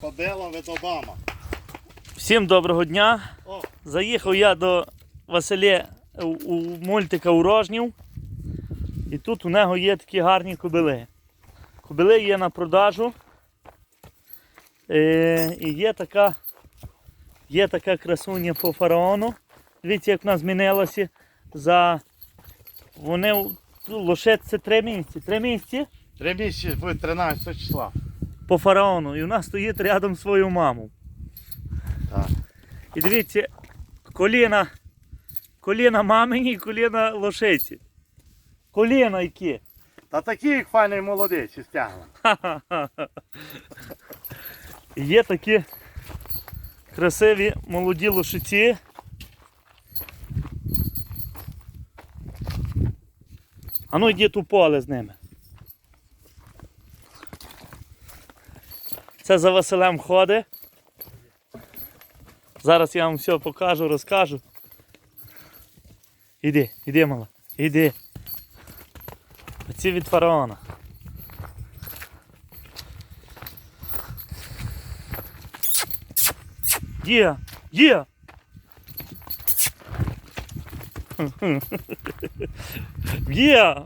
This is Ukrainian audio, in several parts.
Кобила від Обама. Всім доброго дня. О, Заїхав я до Василя у, у мультика Урожнів. І тут у нього є такі гарні кобили. Кобили є на продажу. Е, і є така, є така красуня по фараону. Дивіться, як вона змінилася за. Вони ну, лише це три місяці. Три місяці три місяці буде 13 числа. По фараону. І вона стоїть рядом з своєю мамою. Так. І дивіться, коліна, коліна мамині і коліна лошиці. Коліна які. Та такі, як файний молодець, стягла. Є такі красиві молоді лошиці. А ну йдіть у поле з ними. Це за Василем ходить. Зараз я вам все покажу, розкажу. Іди, іди, мала, іди. Оці від фараона. Є, є. Є.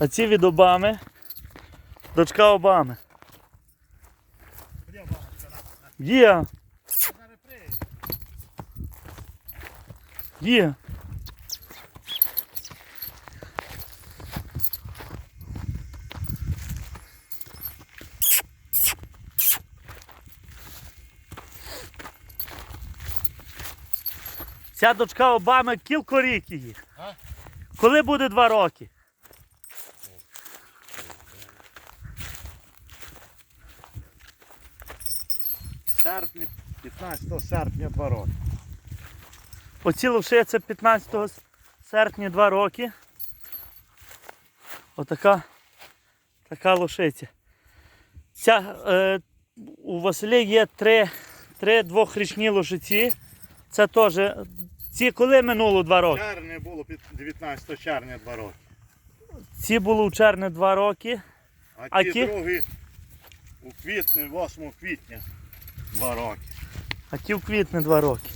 А ці від Обами. Дочка Обами. Є. Є. Ця дочка Обами кілько рік її. Коли буде два роки? Серпні, 15 серпня два роки. Оці лоши це 15 серпня 2 роки. Отака така лошиця. Ця, е, у Василі є три, три двохрічні лошиці. Це теж. Ці коли минуло 2 роки? Червня було 19 червня два роки. Ці були у червні 2 роки. А, А ті ті? другі у квітні, 8 квітня два роки. А ті в квітні 2 роки.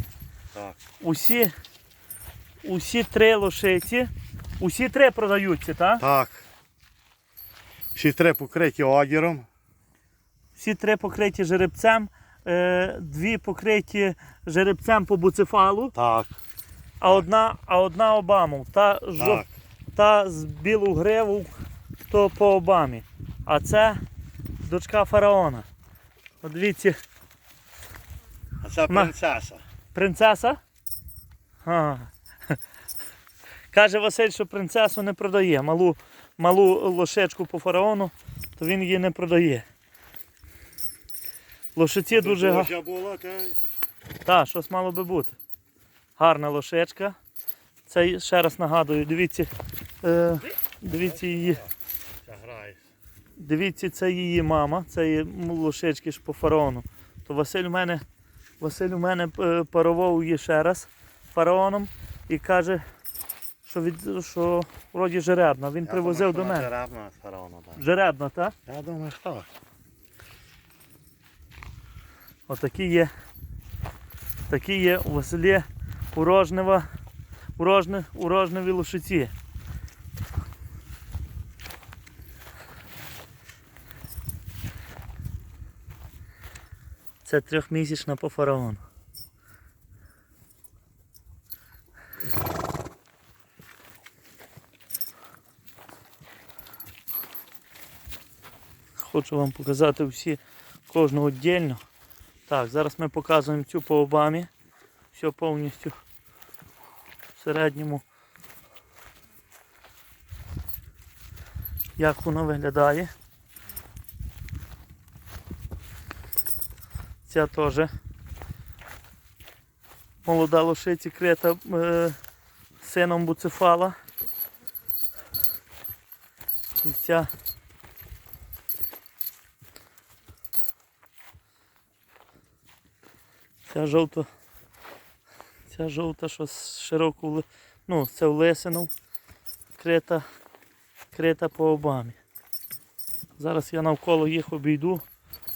Так. Усі, усі три лошиці. Усі три продаються, так? Так. Всі три покриті огіром. Всі три покриті жеребцем, е, дві покриті жеребцем по буцефалу, Так. а одна, а одна Обаму. Та, жов, та з білу гриву, то по Обамі. А це дочка фараона. От дивіться, це принцеса. принцеса. Ага. Каже Василь, що принцесу не продає. Малу, малу лошечку по фараону, то він її не продає. Лошиці дуже гарні. Так, щось мало би бути. Гарна лошечка. Це ще раз нагадую, дивіться, е, дивіться її. Дивіться, це її мама, це її лошечки ж по фараону. То Василь у мене, Василь у мене е, парував ще раз фараоном і каже, що від що вроді жеребна. Він Я привозив думаю, до мене. Жеребна фараона, так. Жеребна, так? Я думаю, що так. Отакі є. Такі є у Василі Урожнева, урожне, урожневі лошиці. Це трьохмісячна по фараону. Хочу вам показати всі кожного віддільно. Так, зараз ми показуємо цю по обамі. Все повністю в середньому. Як воно виглядає. Ця теж молода лошиця крета е, сином буцефала. І ця Ця жовта. Ця жовта, що з широку, ну, це в лисину, крита, крита по обамі. Зараз я навколо їх обійду,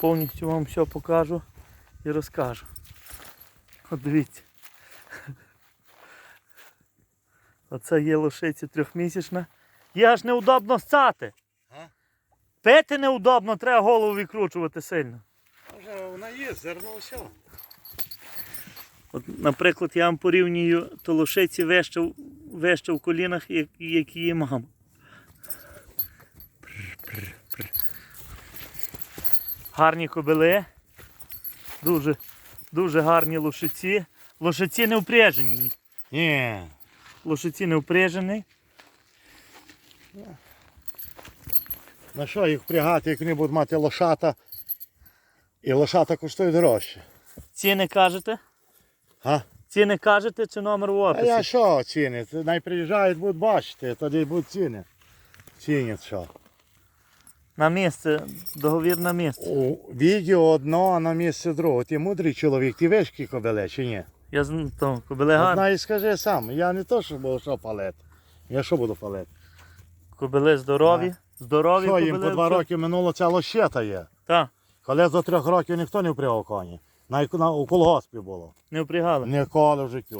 Повністю вам все покажу і розкажу. От дивіться. Оце є лошиці трьохмісячна. Є аж неудобно стати. А? Пити неудобно, треба голову відкручувати сильно. Вже вона є, зерно все. От, наприклад, я вам порівнюю, то лошиці вище, вище в колінах, як її мама. Гарні кобили. Дуже, дуже гарні лошиці. Лошиці не впряжені. Ні. Лошиці не впряжені. На що їх впрягати, як вони будуть мати лошата? І лошата коштує дорожче. Ціни кажете? А? Ціни кажете чи номер в А я що ціни? Най приїжджають, будуть бачити, тоді будуть ціни. Цінять що. На місце, договір на місце. У відео одно, а на місце друге. Ти мудрий чоловік, ти вишки кобеле чи ні? Я з- то, кобили гарні. Знай, скажи сам, я не то, що буду що палити. Я що буду палити? Кобили здорові. Здорові Що їм по два роки минуло ця лощета є. Так, Коли до трьох років ніхто не впрягав коні. Навіть на, у колгоспі було. не впрягали. Ніколи в життю.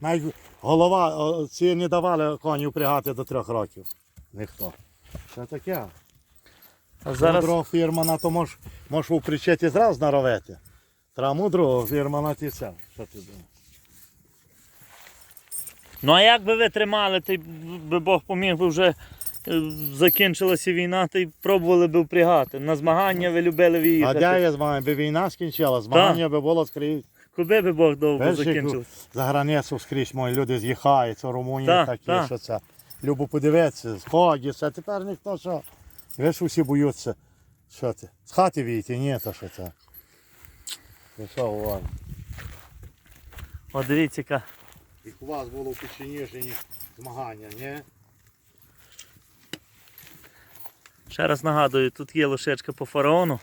Навіть голова ці не давали коні впрягати до трьох років. Ніхто. Це таке. А зараз Мудрого фірма на то можеш мож у причеті зразу наровити. Треба мудрого фірма на ті це. Що ти думаєш? Ну а як би ви тримали, й би Бог поміг би вже е, закінчилася війна, то й пробували би впрягати. На змагання ви любили А виїхати. де я змагання? Би війна скінчила, змагання би було скрізь. Куди би Бог довго Перший закінчилося? За границю скрізь мої люди з'їхаються, Румунії Так, такі, так. що це. Любо подивитися, сходяться, а тепер ніхто що. Ви ж усі боються. Що ти? З хати війти, ні, то що це. Ти що говориш? О, дивіться, яка. Як у вас було в Печеніжині змагання, ні? Ще раз нагадую, тут є лошечка по фараону.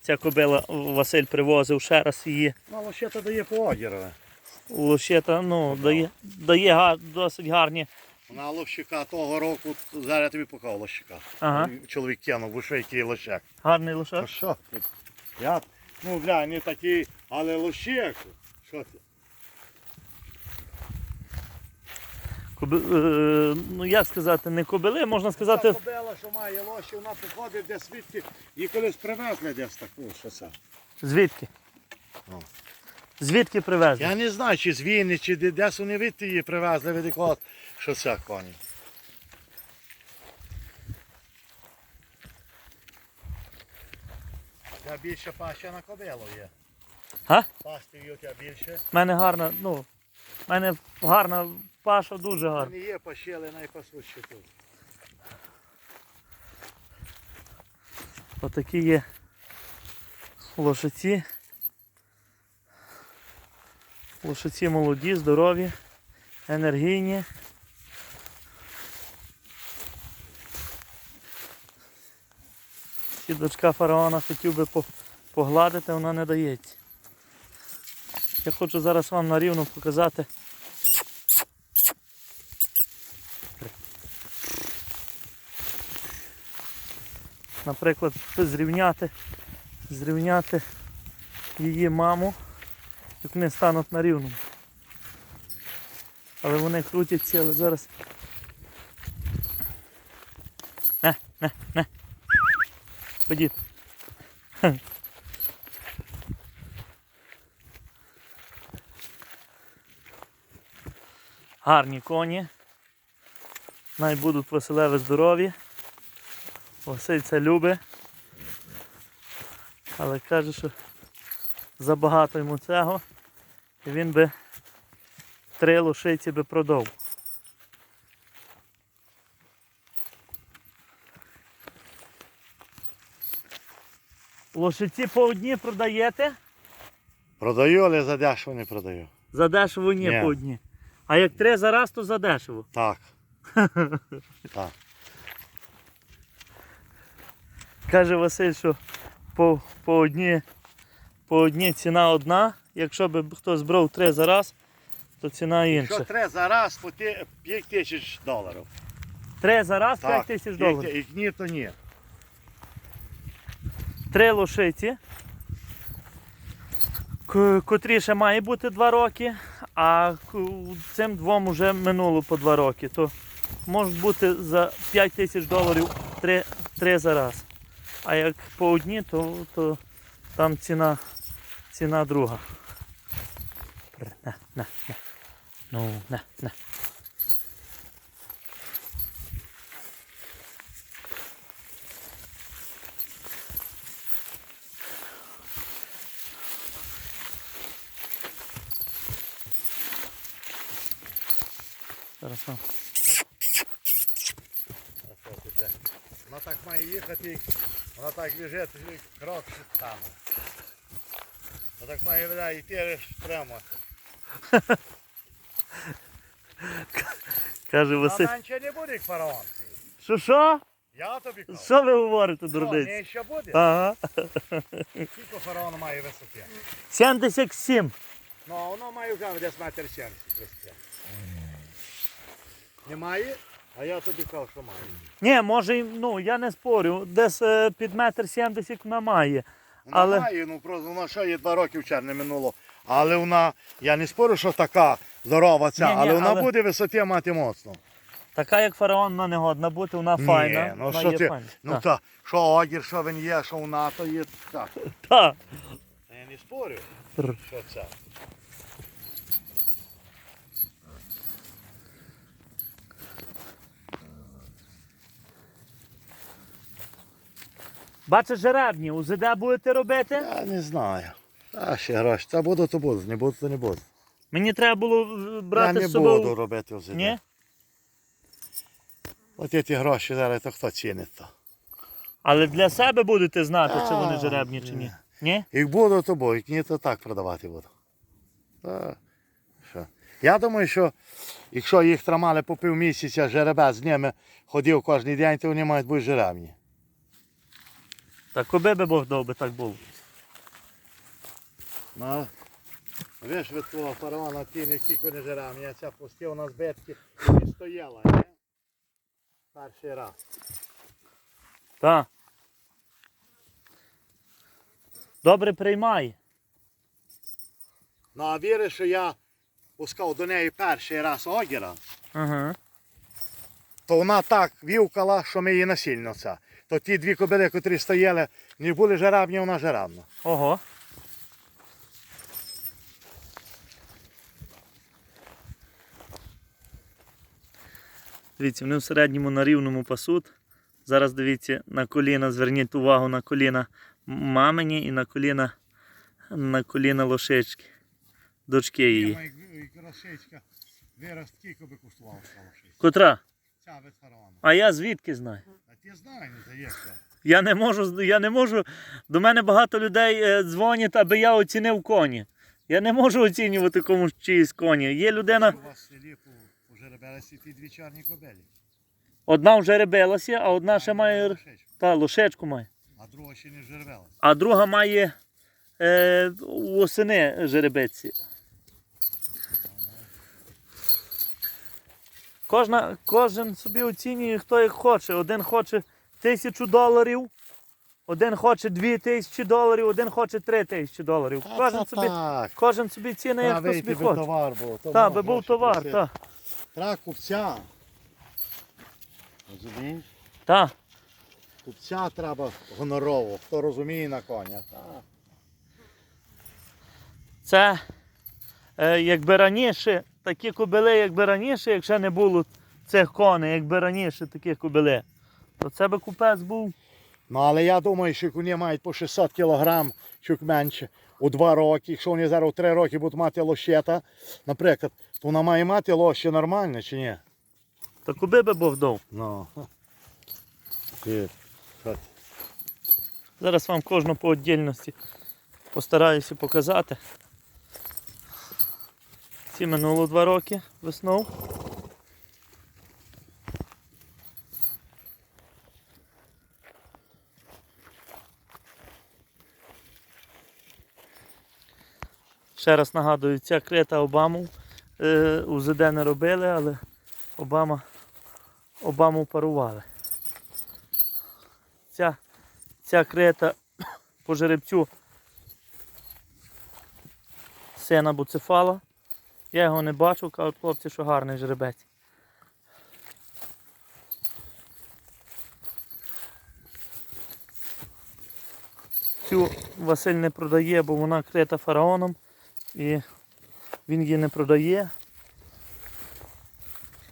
Ця кобила Василь привозив ще раз її. Ну, то дає поодірове. Лощета, ну, дає, дає га- досить гарні. На лощика того року, зараз я тобі покажу лощика. Ага. Чоловік кинув, бо що який лощак. Гарний А лошак. що? ти? Я, ну, бля, не такий, але лощик. Що ти? Коби, е, ну як сказати, не кобили, можна сказати. Та кобила, що має лоші, вона приходить десь звідки і колись привезли десь таку, що це. Звідки? Ну. Звідки привезли? Я не знаю, чи з Вінниці, чи де- десь вони від її привезли від якогось, що це коні. Та більше паща на кобилу є. Га? Пасти у тебе більше. У мене гарна, ну, в мене гарна паша, дуже гарна. Не є пащели найпасущі тут. Отакі є лошиці. Лошиці молоді, здорові, енергійні. І дочка фараона хотів би погладити, вона не дається. Я хочу зараз вам на рівно показати. Наприклад, зрівняти, зрівняти її маму, як вони стануть на рівному. Але вони крутяться, але зараз. Не, не, не. Ходіть. Гарні коні. Най будуть веселеві здорові. Василь це любить. Але каже, що забагато йому цього. І він би три лошиці би продав. Лошиці по одній продаєте? Продаю, але за дешево не продаю. За дешево ні, Ні. по одній. А як три за раз, то за дешево. Так. так. Каже Василь, що по, по одній по одній ціна одна. Якщо б хтось брав три за раз, то ціна Що інша. треба зараз по 5 тисяч доларів. Три за раз 5 тисяч доларів. Як ні, то ні. Три лошиці котрі ще має бути 2 роки, а цим двом вже минуло по 2 роки. То можуть бути за 5 тисяч доларів 3, 3 за раз. А як по одній, то, то там ціна, ціна друга. На, на, на. Ну, на, на. Зараз вам. Вона так вона так біжить, крок стане. Вона так має вида, йти прямо. Каже Вона Василь. менше не буде як фараон. Що що? Я тобі кажу. Що ви говорите, Що, дурниць? не ще буде? Ага. Скільки фараон має висоти? 77. Ну, а воно має вже десь метр 70 висоти. Немає? А я тобі кажу, що має. Ні, може, ну я не спорю, десь е, під метр 70 вона має. Вона Але- має, ну просто вона ще є два роки в червні минуло. Але вона, я не спорю, що така здорова ця, Ні-ні, але вона але- буде висоті мати моцно. Така як фараон, вона не годна бути, вона файна. Ні, ну вона що є ти, файна. ну Так. та, що огір, що він є, що вона, то є так. Та. Я не спорю, що це. Бачиш жеребні, УЗД будете робити? Я не знаю. Та ще гроші. Та буду, то буду, не буду, то не буду. Мені треба було е, брати я не з собою. буду робити вже. Ні? От ті гроші зараз, то хто цінить то. Але для себе будете знати, чи вони жеребні, чи ні. ні. Ні? Як буду, то буду, як ні, то так продавати буду. Та, що? Я думаю, що якщо їх тримали по півмісяця, жеребець з ними ходив кожен день, то вони мають бути жеребні. Так коби би Бог дав би так було. Ну, видиш, від твого фараона тим, як тільки не жеребні, я ця пустив на збитки і стояла, не? Перший раз. Так. Добре приймай. Ну а віриш, що я пускав до неї перший раз огіра, Ага. то вона так вівкала, що ми її насильно це. То ті дві кобили, котрі стояли, не були жеребні, вона жеребна. Ого. Дивіться, вони в середньому на рівному пасуть. Зараз дивіться на коліна, зверніть увагу на коліна мамині і на коліна, на коліна лошички, дочки її. Красичка вираз скільки би стало щось. Котра? Ця від. А я звідки знаю? А ти знаєш, не здається. Я не можу, я не можу. До мене багато людей е, дзвонять, аби я оцінив коні. Я не можу оцінювати комусь чиїсь коні. Є людина, У вас в селі по, по ті дві чорні кобелі. одна вже ребелася, а одна ще має Лошечку. та, лошечку має. А друга ще не жеребелася. А друга має е, осени жеребеці. Кожна, кожен собі оцінює, хто як хоче. Один хоче тисячу доларів, один хоче дві тисячі доларів, один хоче три тисячі доларів. Кожен собі, так. кожен собі ціни, як хто собі хоче. товар був. то Так, би був товар, так. Треба купця. Розумієш? Так. Купця треба гонорового, хто розуміє на коня. Так. Це е, якби раніше, такі кобили, якби раніше, якщо не було цих коней, якби раніше такі кобили, то це би купець був. Ну але я думаю, що коні мають по 600 кг, чуть менше, у 2 роки. Якщо вони зараз у 3 роки будуть мати лощета, наприклад, то вона має мати лоще нормальне чи ні? То куби би Бог дав. Ну. Ти? Зараз вам кожну по віддільності постараюся показати. Ці минуло два роки весною. Ще раз нагадую, ця крита Обаму е, УЗД не робили, але Обама, Обаму парували. Ця ця крета по жеребцю сина буцефала. Я його не бачив, кажуть хлопці, що гарний жеребець. Цю Василь не продає, бо вона крита фараоном і він її не продає.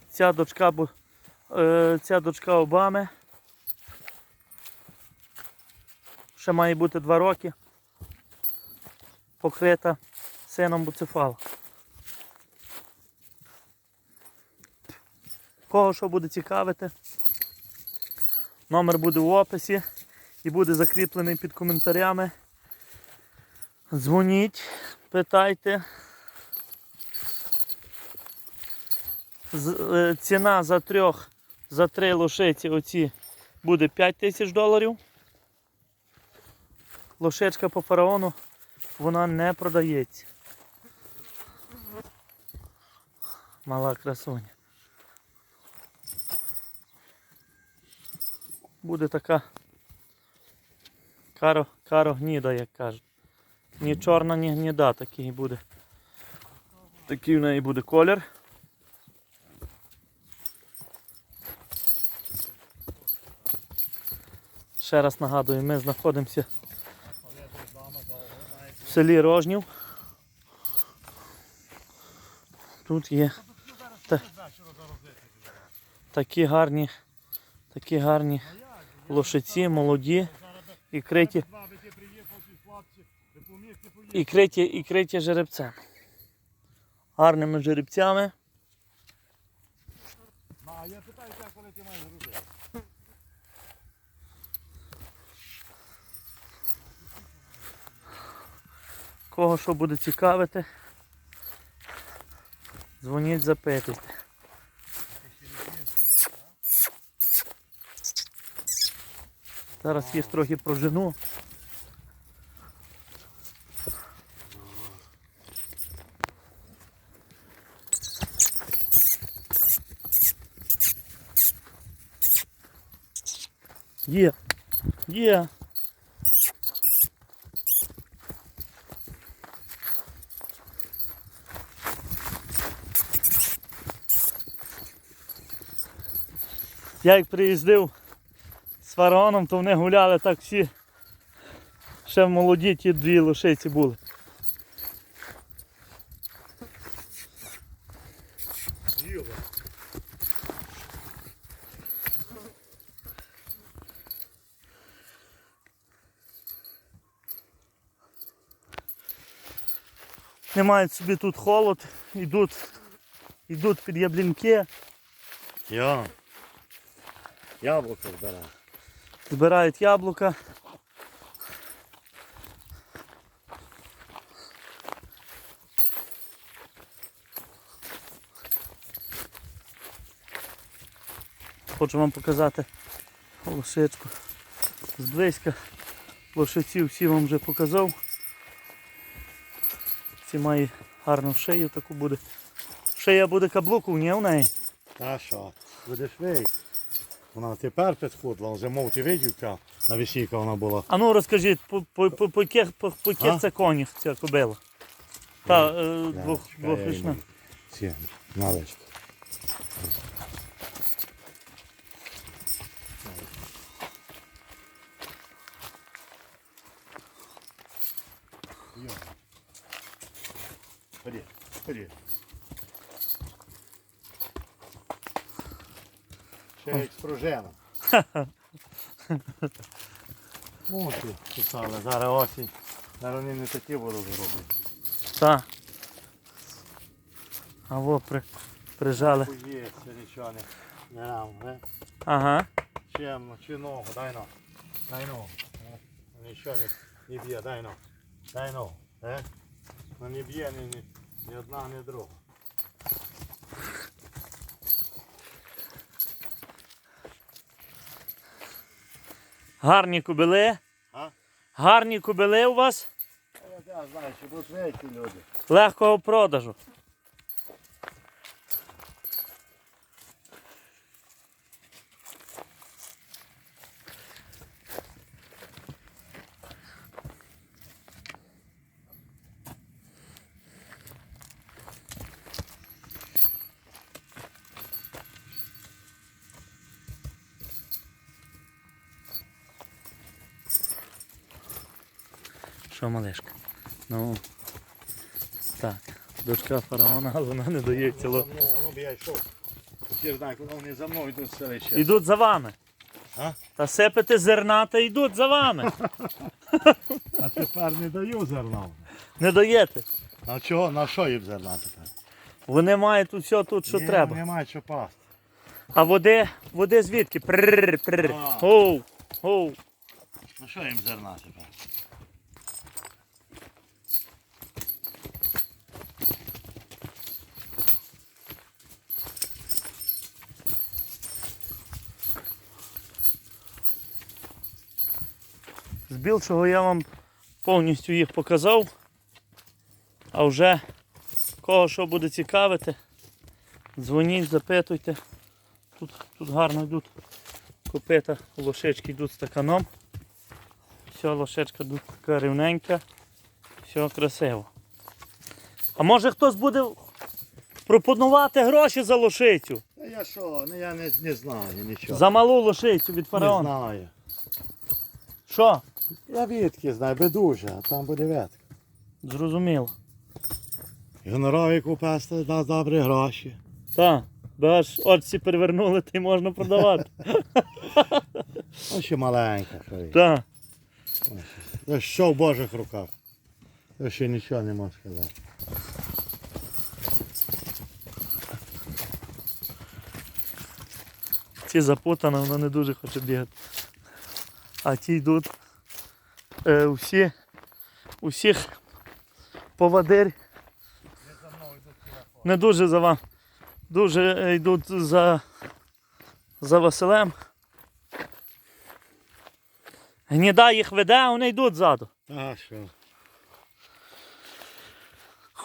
Ця дочка, е, ця дочка Обами. Ще має бути два роки. Покрита сином буцефала. Кого що буде цікавити? Номер буде в описі і буде закріплений під коментарями. Дзвоніть, питайте. Е, Ціна за трьох, за три лошиці оці буде 5 тисяч доларів. Лошечка по фараону вона не продається. Мала красуня. Буде така каро, каро гніда, як кажуть. Ні чорна, ні гніда такий буде. Такий в неї буде колір. Ще раз нагадую, ми знаходимося в селі Рожнів. Тут є та, такі гарні, такі гарні лошиці, молоді і криті, і криті, і криті жеребцем. Гарними жеребцями. Я питаю, коли ти маєш груди. Кого що буде цікавити, дзвоніть, запитуйте. Зараз їх трохи прожену. Є, є. Я як приїздив фараоном, то вони гуляли так всі. Ще молоді ті дві лошиці були. Діло. Не мають собі тут холод, йдуть, йдуть під яблінки, Я. Яблуко збираю. Збирають яблука. Хочу вам показати лошичку зблизька. Лошиці всі вам вже показав. Ці має гарну шию таку буде. Шия буде каблуку, ні в неї. Та що? Будеш вий. Вона тепер підходила, вже мов ти видів, яка на весійка вона була. А ну розкажіть, по, по, по, по, яких, по, по яких це конях ця кобила? Та е, двох, двохрічна. Ці, налечко. Ще як спружена. Ну, писали, зараз осінь. Зараз вони не такі будуть роблять. Та. А во при, прижали. Є, це нічого не, не нам, не? Ага. Чим, чи ногу, дай ногу. Дай ногу. е. Нічого не, не б'є, дай ногу. Дай ногу. Е? Ну не б'є ні, ні, ні одна, ні друга. Гарні кубили. А? Гарні кубили у вас. Я знаю, що будуть люди. Легкого продажу. Що, малишка? Ну. Так, дочка фараона, але вона не дає ціло. Ну, б я йшов. Ті ж знають, вони за мною йдуть. Йдуть за вами. А? Та сипете зерна та йдуть за вами. А тепер не даю зерна. Не даєте. А чого? На що їм зерна тепер? Вони мають все тут, що Ні, треба. Немає що пасти. А води, води звідки? Прррр, прррр. А. Оу, оу. На що їм зерна тепер? З більшого я вам повністю їх показав. А вже кого що буде цікавити, дзвоніть, запитуйте. Тут, тут гарно йдуть копита, лошечки йдуть стаканом. Все, лошечка тут така рівненька. Все красиво. А може хтось буде пропонувати гроші за лошицю? Я що, ну я не, не знаю нічого. За малу лошицю від Не знаю. Що? Я відки знаю, бедуже, а там буде ветка. Зрозуміло. Гонорові купести дасть добрі гроші. Так, бач, отці перевернули, ти можна продавати. Ну ще маленька. Що. Так. Що в Божих руках. Я ще нічого не можу сказати. Ці запутано, вона не дуже хоче бігати. А ті йдуть усі, усіх повадир. Не дуже за вам. Дуже е, йдуть за, за Василем. Гніда їх веде, а вони йдуть ззаду. Та що?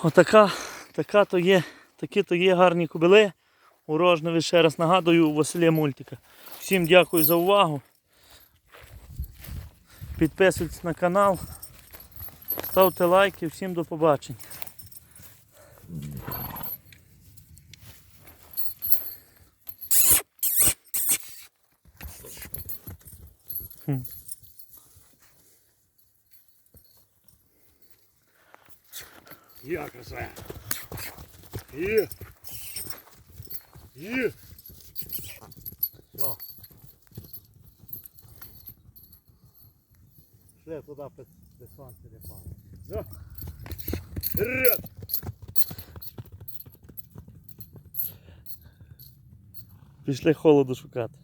Отака, така то є, такі то є гарні кобили. У ще раз нагадую у Василя Мультика. Всім дякую за увагу. Підписуйтесь на канал, ставте лайки, всім до побачення. Є краса. Є. Є. Все. Шли туди під, під сонце не пане. Все. Вперед! Пішли холоду шукати.